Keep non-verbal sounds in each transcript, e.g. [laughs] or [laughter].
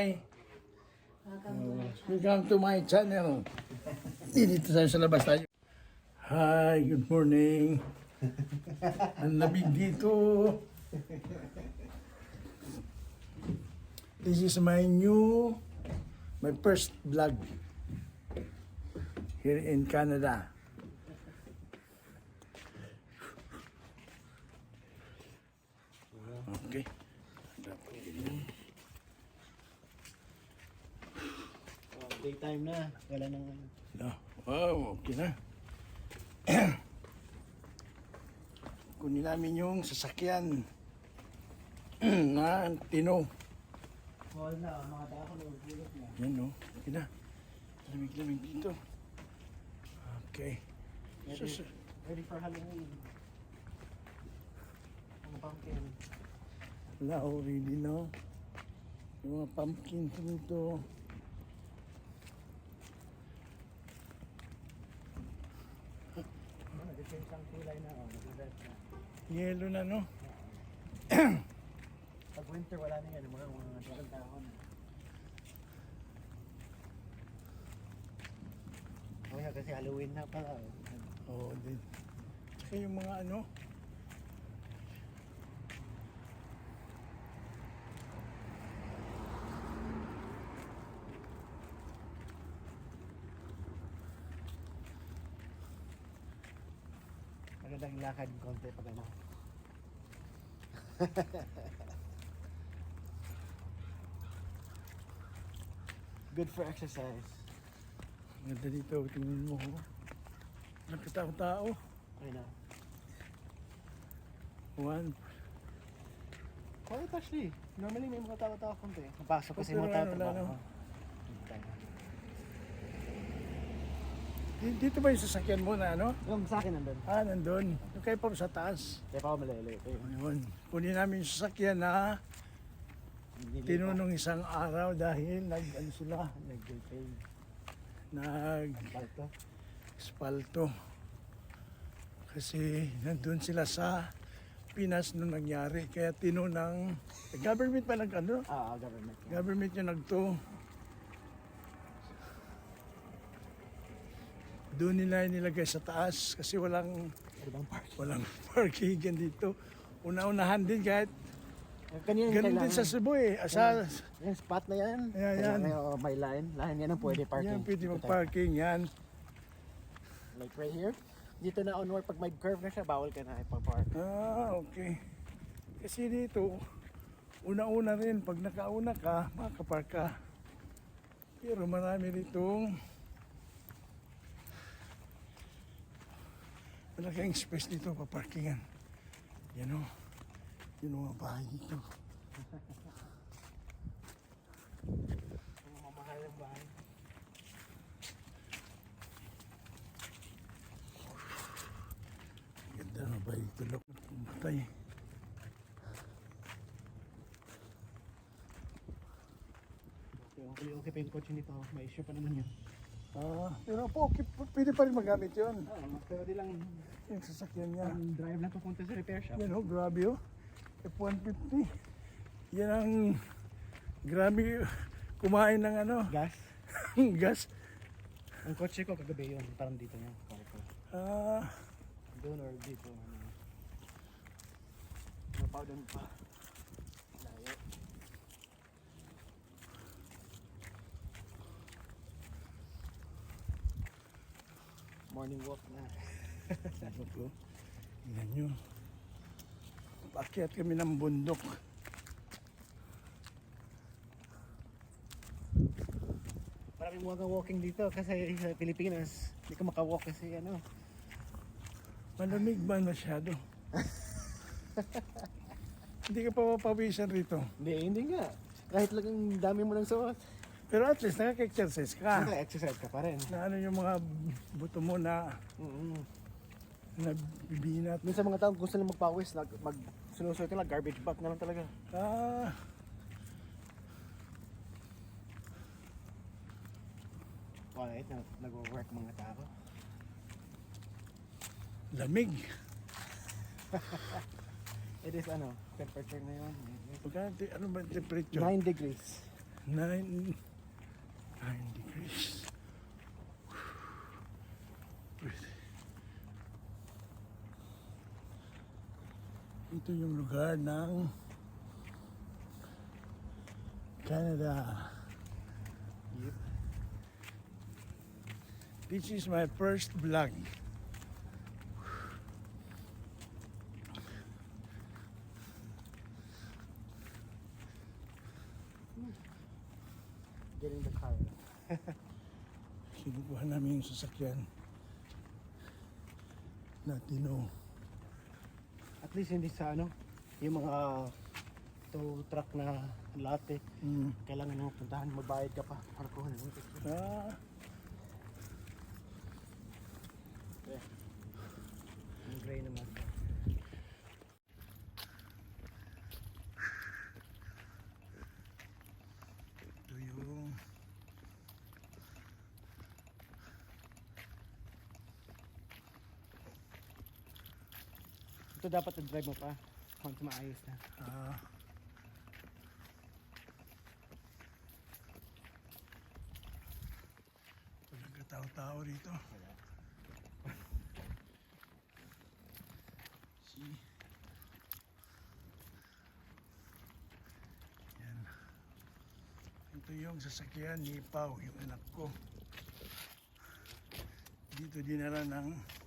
Hi! Welcome to my channel. Dito tayo sa labas tayo. Hi, good morning. Ang lamig dito. This is my new, my first vlog here in Canada. Okay. Oh, daytime na. Wala nang ano. No. Wow, okay na. [clears throat] Kunin namin yung sasakyan [clears throat] na tino. Wala na. Mga dako na ulit na. Yan no. Okay na. Lamig-lamig dito. Okay. Ready, Sus- ready for Halloween. Ang pumpkin. Wala already no. Yung mga pumpkin dito. Oh, nag-change ang kulay na. Oh, nag-red na. Yellow na no. [clears throat] Pag winter, wala na yan. Mga mga mga dahon. Oh, yeah, kasi Halloween na pala. oh. Oo din. Saka yung mga ano. Lakad konti pag ano. [laughs] Good for exercise. Ganda dito. Tingnan mo. Nagkatao-tao. I know. One. Quiet actually. Normally may mga tao-tao konti. Napasok kasi mga tao ano, wala, trabaho. no? Di- Dito ba yung sasakyan mo na ano? Yung sa akin nandun. Ah, nandun. Yung kayo pa sa taas. Kaya pa ako malalayo. Kaya Ayun. Kunin namin yung sasakyan na tinunong isang araw dahil nag, ano sila, Nag-pay. nag Balto. espalto. Kasi nandun sila sa Pinas nung nangyari. Kaya tinunang, government pa nag ano? Ah, government. Government yung nagto. Doon nila nilagay sa taas kasi walang Ibang park. walang [laughs] parking dito. Una-unahan din kahit yung ganun din sa Cebu eh. Sa, Yung spot na yan. Yan, yan. Kailangan oh, may line. Line yan ang pwede parking. yan, pwede mag-parking yan. Like right here. Dito na onward, pag may curve na siya, bawal ka na ipag-park. Ah, okay. Kasi dito, una-una rin, pag nakauna ka, makapark ka. Pero marami ditong malaking space dito pa parkingan. Yan o. Yun ang bahay dito. Ang mamahal ng bahay. Ganda ng bahay dito. Patay. Okay, okay, okay pa yung kotse nito. May issue pa naman yun. Ah, pero po, okay, pwede pa rin magamit yun. Oo, pero di lang Yung sasakyan niya. ang drive lang papunta sa repair shop. Yan o, grabe o. F-150. Yan ang grabe kumain ng ano, Gas. [laughs] gas. Ang kotse ko kagabi yun. Parang dito niya. Parang ko. Ah, Doon or dito. Ano. Napaw doon pa. Layo. Morning walk na. sabi ko, tingnan nyo. Pakyat kami ng bundok. Maraming mga walking dito kasi sa Pilipinas, hindi ka makawalk kasi ano. Malamig ba masyado? [laughs] Hindi ka pa mapawisan rito. Hindi, hindi nga. Kahit lang ang dami mo ng suot. Pero at least nakaka-exercise ka. Naka-exercise ka pa rin. Na ano yung mga buto mo na Mm-hmm. nabibinat. Minsan mga tao gusto nila magpawis, nag, mag, sinusuot nila, garbage bag na lang talaga. Ah, Quiet na nag-work mga tao. lamig. [laughs] It is ano, temperature na yun. Pagka, ano ba temperature? 9 degrees. Nine, nine degrees. Breathe. Ito yung lugar ng Canada. Yep. This is my first vlog. Getting the car. Kinukuha namin yung sasakyan na Tino. At least hindi sa ano, yung mga tow truck na latte. Mm. Kailangan mo puntahan, magbayad ka pa para kuha ng Ah, Yung gray naman. ito yung Ito dapat na-drive mo pa. Kung maayos na. ah, walang katao-tao rito. Yan. Ito yung sasakyan ni Pau, yung anak ko. Dito dinala ng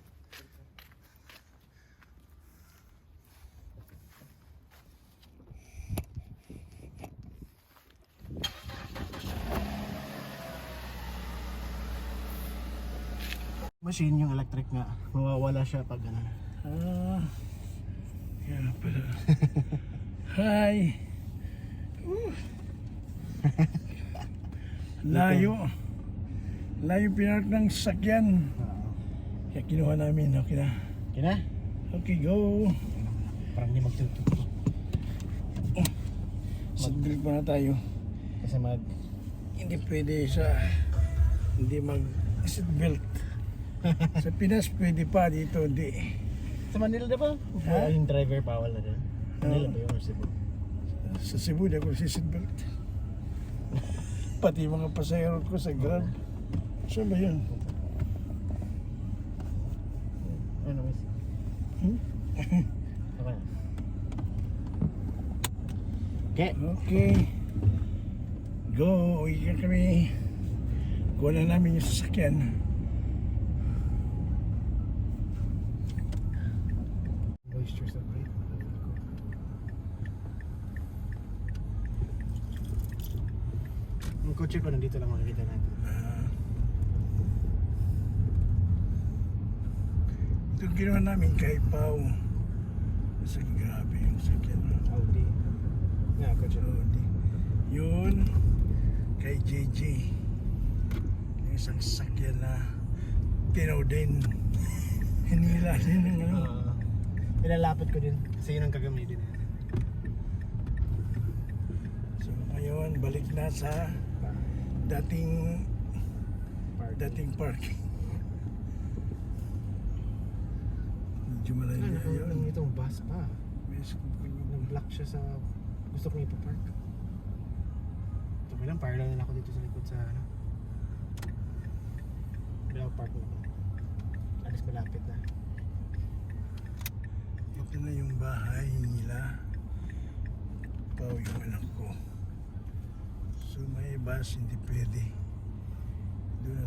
Machine yung electric nga. Mawawala siya pag ano. Ah, yan pala. Hi! Layo. Layo pinark ng sasakyan. Kaya kinuha namin. Okay na. Kina? Okay, go. Parang hindi magtututo. Seatbelt muna tayo. Kasi mag... Hindi pwede sa... Hindi mag seatbelt. [laughs] sa Pinas pwede pa dito hindi. Sa Manila di ba? Ha? Yung driver bawal na din. Manila ba yung Cebu? Sa Cebu di ako si seatbelt. [laughs] Pati mga pasahero ko sa Grab. Saan ba yun? Ano miss? Hmm? [laughs] Okay. Okay. Okay. Go, uwi ka kami. Kuha na namin yung sasakyan. Kotse ko nandito lang makikita natin. Ah. ito ginawa namin kay Pau. Kasi grabe yung sakyan. Audi. Nga, kotse So, di- yun kay JJ. Yung isang sakyan na tinaw din. [laughs] Hinila din ng ano. Uh, nilalapit ko din. Kasi yun ang gagamitin. So ngayon, balik na sa dating Park. dating parking. Medyo malayo Ano, yun. ano itong bus pa. Nag-block siya sa gusto kong ipapark. Sabi lang, parallel na ako dito sa likod sa ano. Bila park na ako. Alis malapit na. Ito na yung bahay nila. Pau yung anak ko. So may bus, hindi pwede. Doon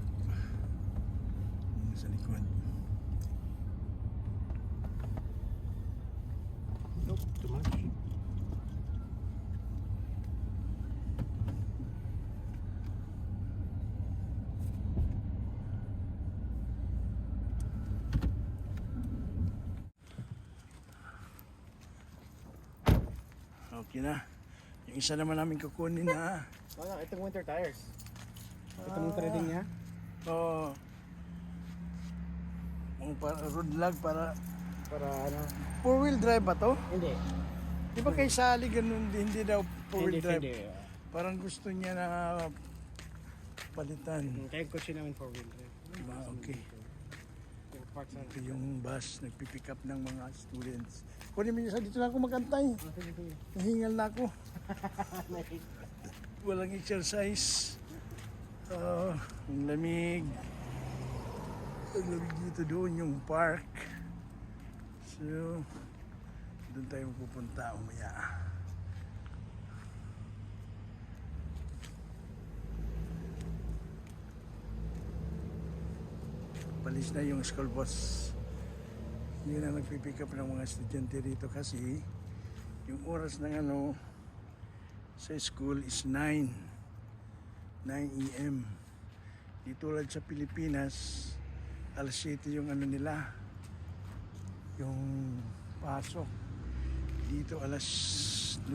sa likod. Nope, too much. Okay na. Isa naman namin kukunin na. Ano, itong winter tires. Itong threading niya. Oo. Ang para, road lag para Para ano. four wheel drive ba to? Hindi. Di ba kay Sally ganun hindi daw four Hindi, wheel drive. hindi. Parang gusto niya na palitan. Hmm, Kaya kotse namin four wheel drive. Ah, okay. Park sa Ito yung bus, nagpipick up ng mga students. Kunin mo sa dito lang ako magantay. Sige. Nahingal na ako. [laughs] walang exercise. Ah, ang lamig. Ang lamig dito doon yung park. So, doon tayo pupunta umaya. Palis na yung school bus. Yun ang nagpipick up ng mga estudyante rito kasi yung oras ng ano sa school is 9 9 a.m. Di tulad sa Pilipinas alas 7 yung ano nila yung pasok dito alas 9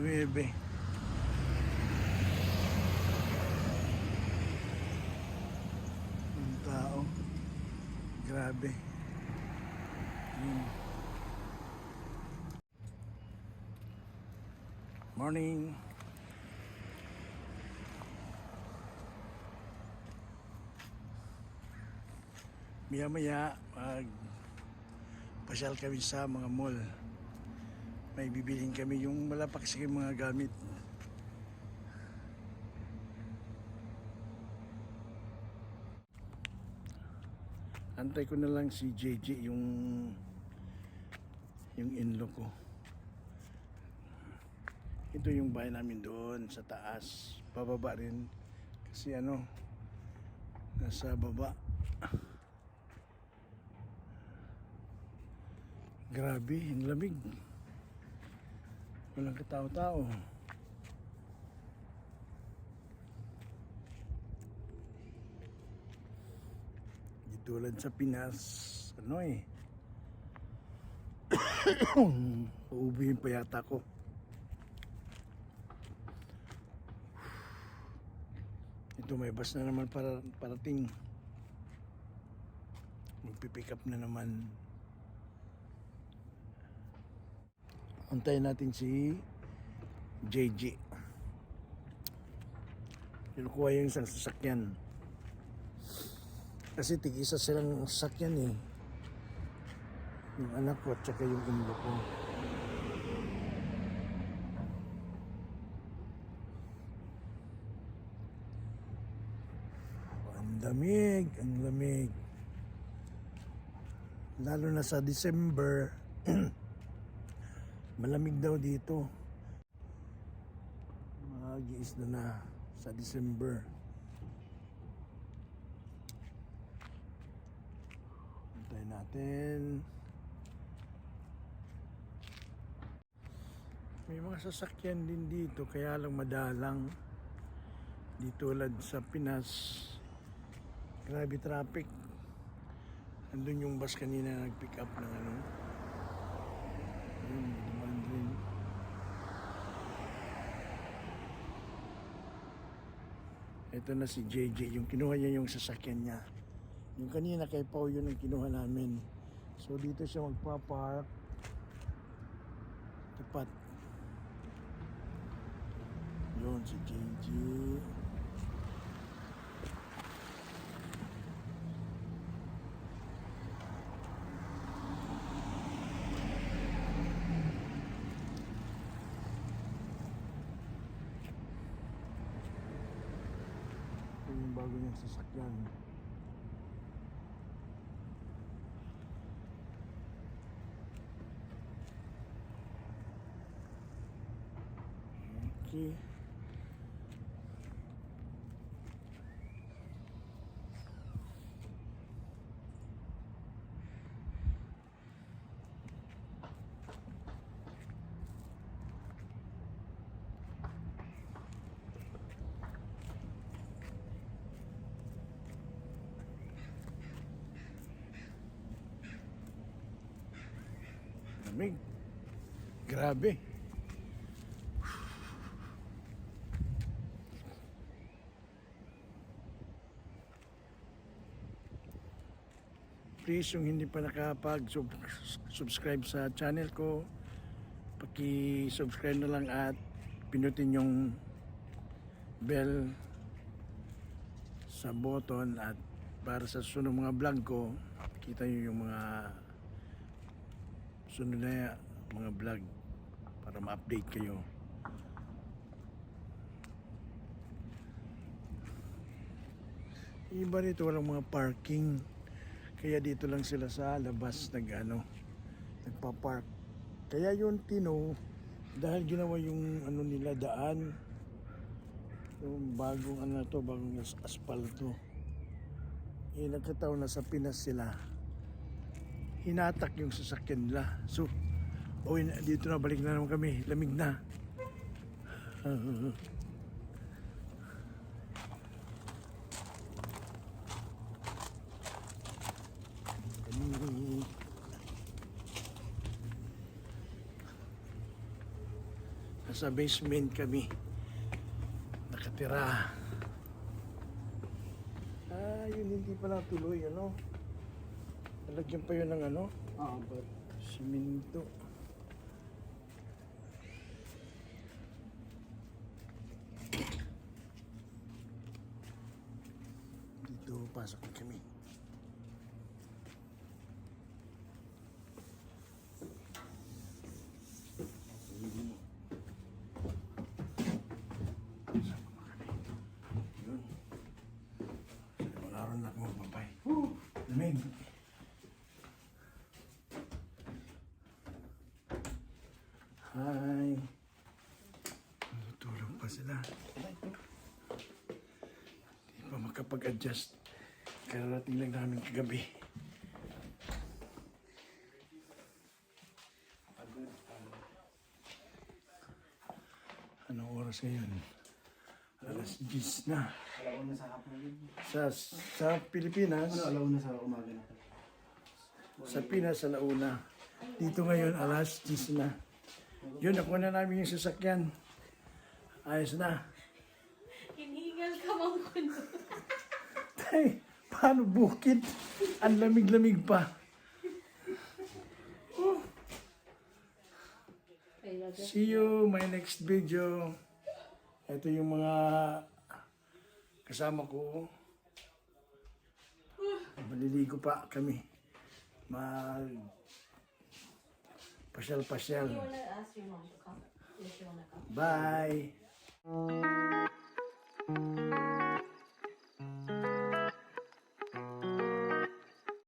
yung tao grabe. Yun. morning. Maya maya mag pasyal kami sa mga mall. May bibilhin kami yung malapak sa mga gamit antay ko na lang si JJ yung yung inlo ko ito yung bahay namin doon sa taas pababa rin kasi ano nasa baba Grabe, ang lamig. Walang katao-tao. Tulad sa Pinas, ano eh. [coughs] Uubihin pa yata ko. Ito may bus na naman para parating. Magpipick up na naman. Antayin natin si JJ. Kinukuha yung isang sasakyan. Kasi tigisa silang sasakyan eh. Yung anak ko at saka yung inlo ko. Ang lamig, ang lamig. Lalo na sa December. [clears throat] Malamig daw dito. Mag-iis na na sa December. Antayin natin. May mga sasakyan din dito kaya lang madalang. Di tulad sa Pinas. Grabe traffic. Andun yung bus kanina nag-pick up ng ano. Yun, dumaan rin. Ito na si JJ, yung kinuha niya yung sasakyan niya. Yung kanina kay Pau yun ang kinuha namin. So dito siya magpa-park. Tapat. Yun si JJ. Ito bago niyang sasakyan. Okay. Lamig. Grabe. Please, yung hindi pa nakapag-subscribe sa channel ko, paki-subscribe na lang at pinutin yung bell sa button at para sa sunod mga vlog ko, kita nyo yung mga sunod na mga vlog para ma-update kayo. Iba rito walang mga parking. Kaya dito lang sila sa labas nag ano, nagpa-park. Kaya yung Tino, dahil ginawa yung ano nila daan, yung bagong ano to, bagong as- asfalto. Eh, nagkataon na sa Pinas sila. Hinatak yung sasakyan nila. So, oh, dito na, balik na naman kami. Lamig na. [laughs] Kami. Nasa basement kami. Nakatira. Ah, yun hindi pa natuloy, ano? Nalagyan pa yun ng ano? Ah, but Siminto. Dito, pasok kami. Pasok na kami. Yun. Sa mga araw na ako magpapay. Lamig. Hi. Natutulog pa sila. Hindi pa makapag-adjust. Kararating lang namin kagabi. Anong oras ngayon? Alas 10 na. alaw na sa hapon. Sa, sa Pilipinas, Ano, alaw na sa umaga na. sa Pinas, sa Launa. Dito ngayon, alas 10 na. Yun, nakuha na namin yung sasakyan. Ayos na. Hinihingal ka mang kuno. [laughs] Tay, paano bukid? Ang lamig-lamig pa. See you my next video. Ito yung mga kasama ko. Maliligo pa kami. Mag pasyal-pasyal. You Thank you.